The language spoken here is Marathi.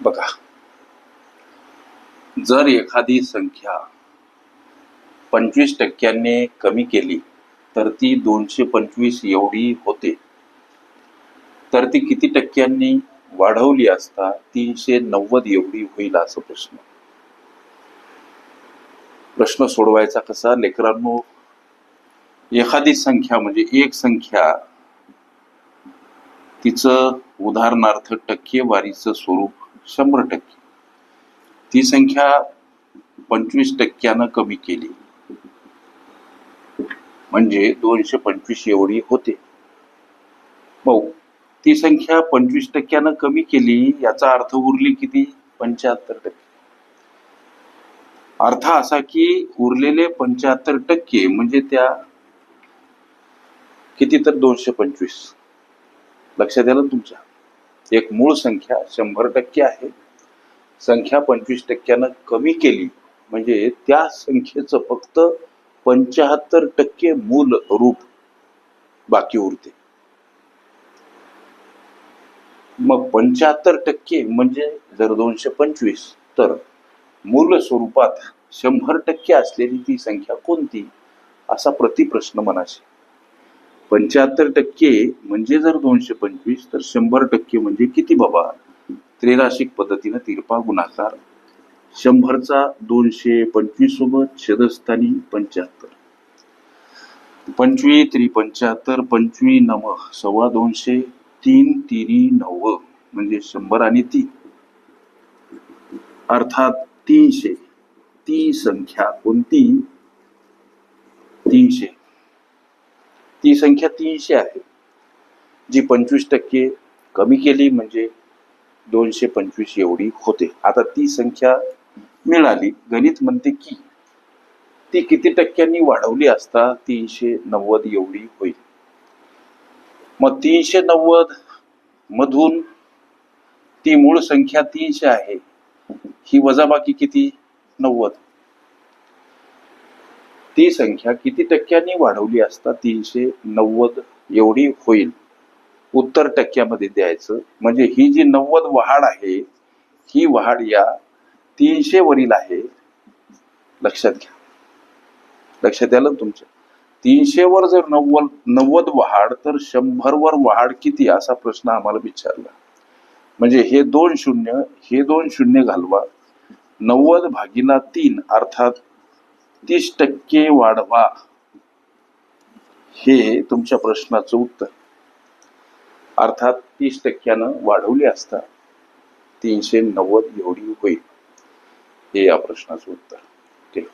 बघा. जर एखादी संख्या पंचवीस टक्क्यांनी कमी केली तर ती दोनशे पंचवीस एवढी होते. तर ती किती टक्क्यांनी वाढवली असता तीनशे नव्वद एवढी होईल असं प्रश्न. प्रश्न सोडवायचा कसा? लेकरांनो एखादी संख्या म्हणजे एक संख्या तिचं उदाहरणार्थ टक्केवारीचं स्वरूप शंभर टक्के. ती संख्या पंचवीस टक्क्यानं कमी केली. म्हणजे दोनशे पंचवीस एवढी होते. मग ती संख्या पंचवीस टक्क्यानं कमी केली याचा अर्थ उरली किती? पंच्याहत्तर टक्के. अर्थ असा की उरलेले पंच्याहत्तर टक्के म्हणजे त्या किती तर दोनशे पंचवीस. लक्षात आलं तुमच्या? एक मूळ संख्या शंभर टक्के आहे. संख्या पंचवीस टक्क्यानं कमी केली. म्हणजे त्या संख्येचं फक्त पंच्याहत्तर टक्के मूल रूप बाकी उरते. मग पंच्याहत्तर टक्के म्हणजे जर दोनशे पंचवीस तर मूल स्वरूपात शंभर टक्के असलेली ती संख्या कोणती? असा प्रतिप्रश्न मनाशी. पंच्याहत्तर टक्के म्हणजे जर दोनशे पंचवीस तर शंभर टक्के म्हणजे किती बाबा? त्रेराशिक पद्धतीनं तिरपा गुणाकार. शंभरचा दोनशे पंचवीस सोबत छेदस्थानी पंच्याहत्तर. पंचवी त्रि पंच्याहत्तर पंचवी नव सव्वा दोनशे तीन तिरी नव्वद म्हणजे शंभर आणि तीन. अर्थात तीनशे. ती संख्या कोणती? तीनशे. ती संख्या तीनशे आहे. जी पंचवीस टक्के कमी केली म्हणजे दोनशे पंचवीस एवढी होते. आता ती संख्या मिळाली. गणित म्हणते की ती किती टक्क्यांनी वाढवली असता तीनशे नव्वद एवढी होईल. मग तीनशे नव्वद मधून ती मूळ संख्या तीनशे आहे. ही वजाबाकी किती? नव्वद. ती संख्या किती टक्क्यांनी वाढवली असता तीनशे नव्वद एवढी होईल? उत्तर टक्क्यामध्ये द्यायचं. म्हणजे ही जी नव्वद वहाड आहे ही वहाड या तीनशे वरील आहे. लक्षात घ्या. लक्षात आलं ना तुमच्या तीनशे वर जर नव्वद नव्वद वहाड तर शंभर वर वहाड किती? असा प्रश्न आम्हाला विचारला. म्हणजे हे दोन शून्य हे दोन शून्य घालवा. नव्वद भागीला तीन अर्थात तीस टक्के वाढवा. हे तुमच्या प्रश्नाचं उत्तर. अर्थात तीस टक्क्यानं वाढवली असता तीनशे नव्वद एवढी होईल. हे या प्रश्नाचं उत्तर. ठीक.